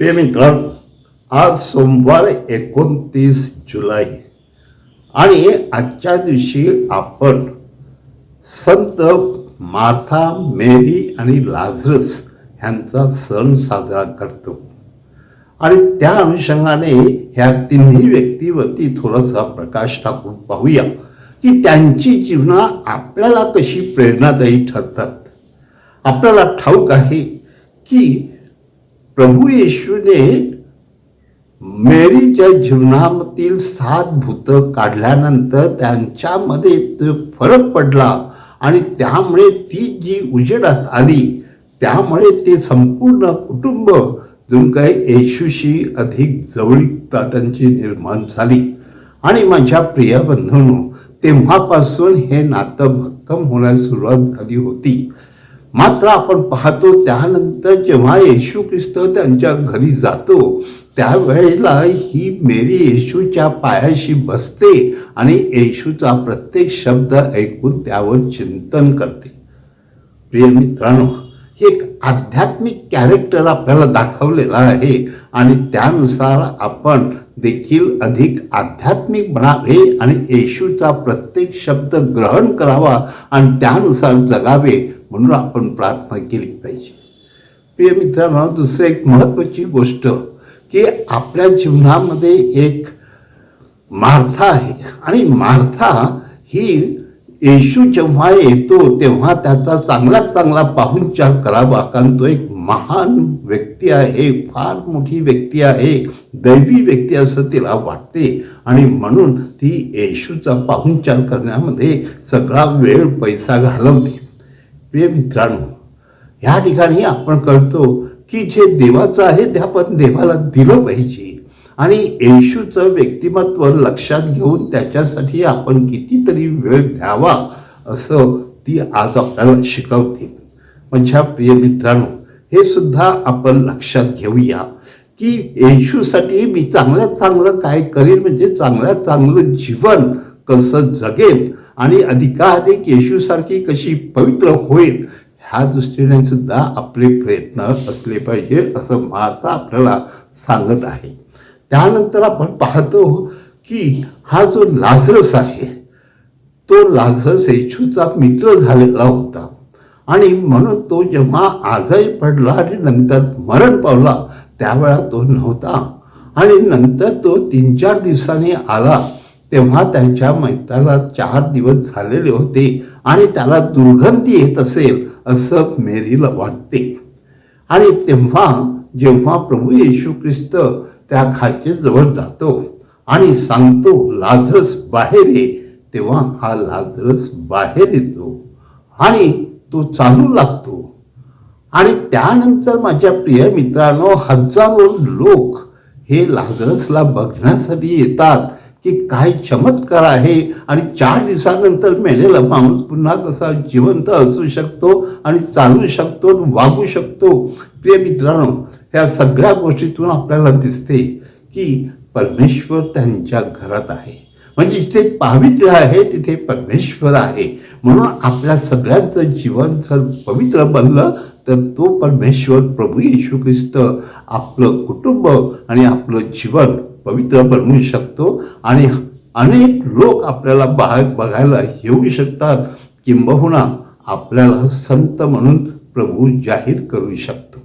प्रिय मित्रांनो आज सोमवार एकोणतीस जुलै आणि आजच्या दिवशी आपण संत मार्था मेरी आणि लाझरस ह्यांचा सण साजरा करतो. आणि त्या अनुषंगाने ह्या तिन्ही व्यक्तीवरती थोडासा प्रकाश टाकून पाहूया की त्यांची जीवना आपल्याला कशी प्रेरणादायी ठरतात. आपल्याला ठाऊक आहे की प्रभू येशूने मेरीच्या जीवनामधील सात भूतं काढल्यानंतर त्यांच्यामध्ये तो फरक पडला आणि त्यामुळे ती जी उजेडात आली त्यामुळे ते संपूर्ण कुटुंब जणू काही येशूशी अधिक जवळीकता त्यांची निर्माण झाली. आणि माझ्या प्रिय बंधूंनो तेव्हापासून हे नातं भक्कम होण्यास सुरुवात झाली होती. मात्र आपण पाहतो त्यानंतर जेव्हा येशू ख्रिस्त त्यांच्या घरी जातो त्यावेळेला ही मेरी येशूच्या पायाशी बसते आणि येशूचा प्रत्येक शब्द ऐकून त्यावर चिंतन करते. प्रिय मित्रांनो एक आध्यात्मिक कॅरेक्टर आपल्याला दाखवलेलं आहे. आणि त्यानुसार आपण देखील अधिक आध्यात्मिक बनावे आणि येशूचा प्रत्येक शब्द ग्रहण करावा आणि त्यानुसार जगावे म्हणून आपण प्रार्थना केली पाहिजे. प्रिय मित्रांनो दुसरं एक महत्त्वाची गोष्ट की आपल्या जीवनामध्ये एक मार्था आहे. आणि मार्था ही येशू जेव्हा येतो तेव्हा त्याचा चांगला चांगला पाहुणचार करावा. कारण तो एक महान व्यक्ती आहे फार मोठी व्यक्ती आहे दैवी व्यक्ती असं तिला वाटते. आणि म्हणून ती येशूचा पाहुणचार करण्यामध्ये सगळा वेळ पैसा घालवते. प्रिय मित्रांनो ह्या ठिकाणी आपण कळतो की जे देवाचं आहे ते आपण देवाला दिलं पाहिजे. आणि येशूचं व्यक्तिमत्व लक्षात घेऊन त्याच्यासाठी आपण कितीतरी वेळ द्यावा असं ती आज आपल्याला शिकवते. माझ्या प्रिय मित्रांनो हे सुद्धा आपण लक्षात घेऊया की येशूसाठी मी चांगल्यात चांगलं काय करेन म्हणजे चांगल्यात चांगलं जीवन कसं जगेन आणि अधिकाधिक येशूसारखी कशी पवित्र होईल ह्या दृष्टीने सुद्धा आपले प्रयत्न असले पाहिजे असं माता आपल्याला सांगत आहे. त्यानंतर आपण पाहतो की हा जो लाझरस आहे तो लाझरस येशूचा मित्र झालेला होता. आणि म्हणून तो जेव्हा आजारी पडला आणि नंतर मरण पावला त्यावेळा तो नव्हता. आणि नंतर तो तीन चार दिवसांनी आला. तेव्हा त्यांच्या मैताला चार दिवस झालेले होते आणि त्याला दुर्गंधी येत असेल असं मेरीला वाटते. आणि तेव्हा जेव्हा प्रभू येशू ख्रिस्त त्या खाचेजवळ जातो आणि सांगतो लाजरस बाहेर ये. तेव्हा हा लाजरस बाहेर येतो आणि तो चालू लागतो. आणि त्यानंतर माझ्या प्रिय मित्रांनो हजारो लोक हे लाजरसला बघण्यासाठी येतात. की काय चमत्कार आहे? आणि चार दिवसानंतर मेलेला माणूस पुन्हा कसा जिवंत असू शकतो आणि चालू शकतो वागू शकतो? प्रिय मित्रांनो ह्या सगळ्या गोष्टीतून आपल्याला दिसते की परमेश्वर त्यांच्या घरात आहे. म्हणजे जिथे पावित्र्य आहे तिथे परमेश्वर आहे. म्हणून आपल्या सगळ्यांचं जीवन जर पवित्र बनलं तर तो परमेश्वर प्रभू येशू ख्रिस्त आपलं कुटुंब आणि आपलं जीवन पवित्र बनवू शकतो आणि अनेक लोक आपल्याला बाहेर बघायला येऊ शकतात. किंबहुना आपल्याला संत म्हणून प्रभू जाहीर करू शकतो.